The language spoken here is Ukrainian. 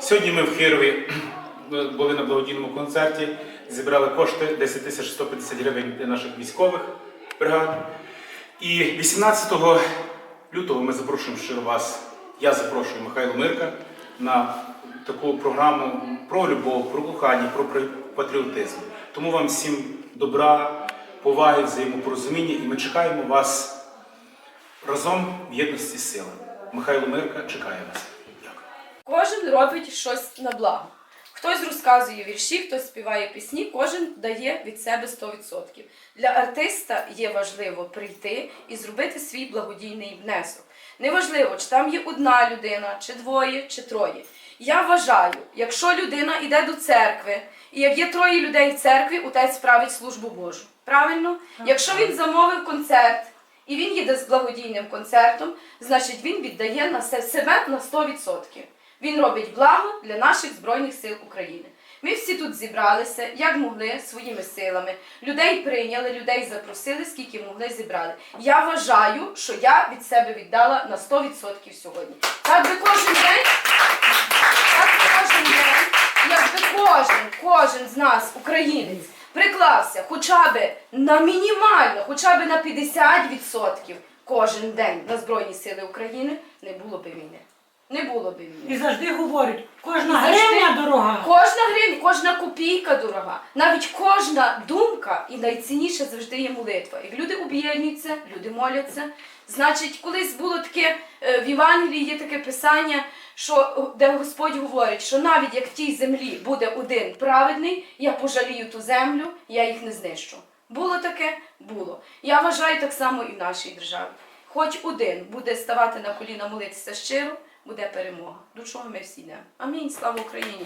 Сьогодні ми в Хирові були на благодійному концерті, зібрали кошти 10 тисяч 150 гривень для наших військових бригад. І 18 лютого ми запрошуємо щиро вас, я запрошую Михайло Мирка на таку програму про любов, про кохання, про патріотизм. Тому вам всім добра, поваги, взаємопорозуміння, і ми чекаємо вас разом в єдності сили. Михайло Мирка чекає вас. Кожен робить щось на благо. Хтось розказує вірші, хтось співає пісні, кожен дає від себе 100%. Для артиста є важливо прийти і зробити свій благодійний внесок. Неважливо, чи там є одна людина, чи двоє, чи троє. Я вважаю, якщо людина йде до церкви, і як є троє людей в церкві, отець справить службу Божу. Правильно? Якщо він замовив концерт, і він їде з благодійним концертом, значить він віддає на себе на 100%. Він робить благо для наших Збройних сил України. Ми всі тут зібралися, як могли, своїми силами. Людей прийняли, людей запросили, скільки могли зібрали. Я вважаю, що я від себе віддала на 100% сьогодні. Так би кожен день, так би кожен день, якби кожен, кожен з нас, українець, приклався хоча б на мінімально, хоча б на 50% кожен день на Збройні Сили України, не було б війни. Не було б війни. І завжди говорять, кожна завжди- гривня дорога. Кожна гривня, кожна копійка дорога, навіть кожна думка, і найцінніше завжди є молитва. Як люди об'єднуються, люди моляться. Значить, колись було таке е, в Євангелії є таке писання, що де Господь говорить, що навіть як в тій землі буде один праведний, я пожалію ту землю, я їх не знищу. Було таке? Було. Я вважаю так само і в нашій державі. Хоч один буде ставати на коліна молитися щиро, буде перемога. До чого ми всі йдемо. Амінь. Слава Україні!